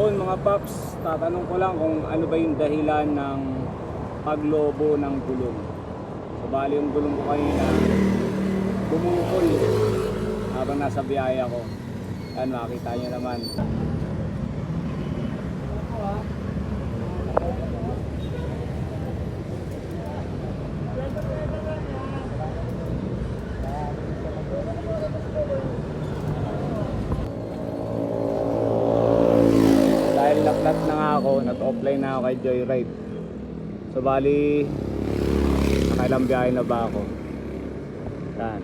Yun mga paps, tatanong ko lang kung ano ba yung dahilan ng paglobo ng gulong. So bali yung gulong ko kanina, bumukol habang nasa biyaya ko. Yan, makita nyo naman. Dahil laklat na nga ako, nag-offline na ako kay Joyride. So bali, nakailang biyahe na ba ako? Yan.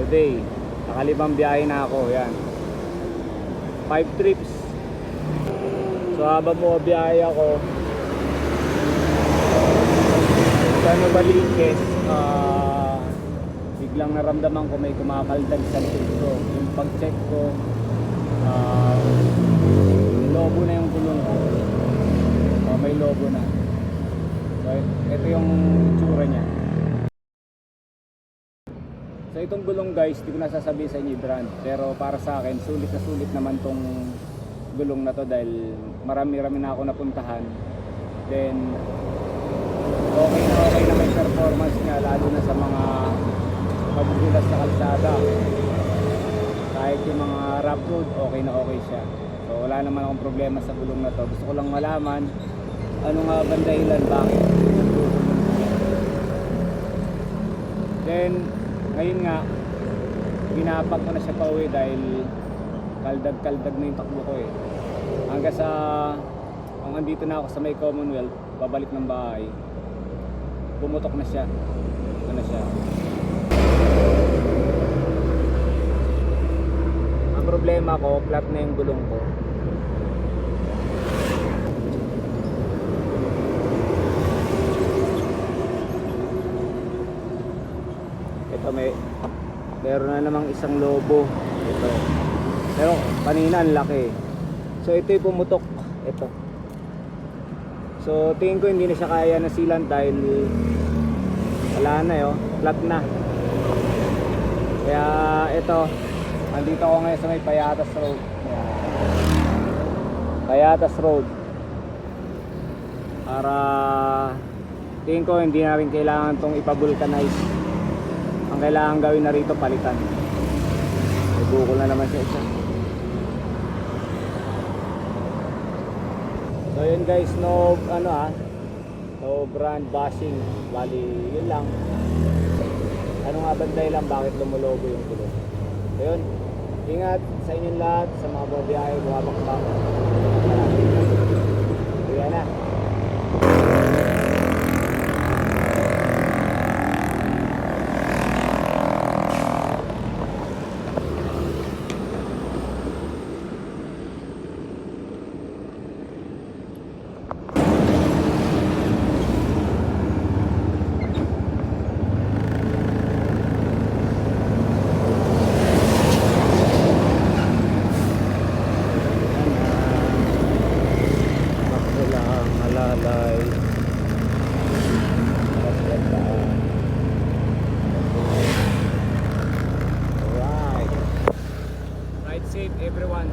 Today, nakalimang biyahe na ako, yan. Five trips. So habang mo biyahe ako, sa Novaliches, ah, biglang naramdaman ko may kumakaldag sa likod ko. Yung pag-check ko, ah, lobo na yung gulong ko. Lobo na. So, ito yung tsura niya. So itong gulong guys, di ko nasasabi sa inyo brand. Pero para sa akin, sulit na sulit naman tong gulong na to dahil marami-rami na ako napuntahan. Then, okay na okay na may performance niya lalo na sa mga pagbubulas sa kalsada. Kahit yung mga rough road, okay na okay siya. So wala naman akong problema sa gulong na to. Gusto ko lang malaman ano nga bang dahilan bakit. Then, ngayon nga, ginapag ko na siya pauwi dahil kaldag-kaldag na yung takbo ko eh. Hanggang sa, kung andito na ako sa may Commonwealth, babalik ng bahay, pumutok na siya. Ito na siya. Ang problema ko, flat na yung gulong ko. Ito may meron na namang isang lobo. Ito. Pero kanina ang laki. So ito yung pumutok. Ito. So tingin ko hindi na siya kaya na silan dahil wala na yo, flat na. Kaya ito, andito ako ngayon sa may Payatas Road. Payatas Road. Para tingin ko hindi na rin kailangan tong ipabulkanize. Ang kailangan gawin na rito palitan. May bukol na naman siya isa. So yun guys, no ano ah, no brand bashing. Bali, yun lang. Ano nga ba dahilan bakit lumulobo yung gulong? So yun, ingat sa inyong lahat, sa mga babiyahe, buhabang pa. Kaya Right, right Ride safe everyone.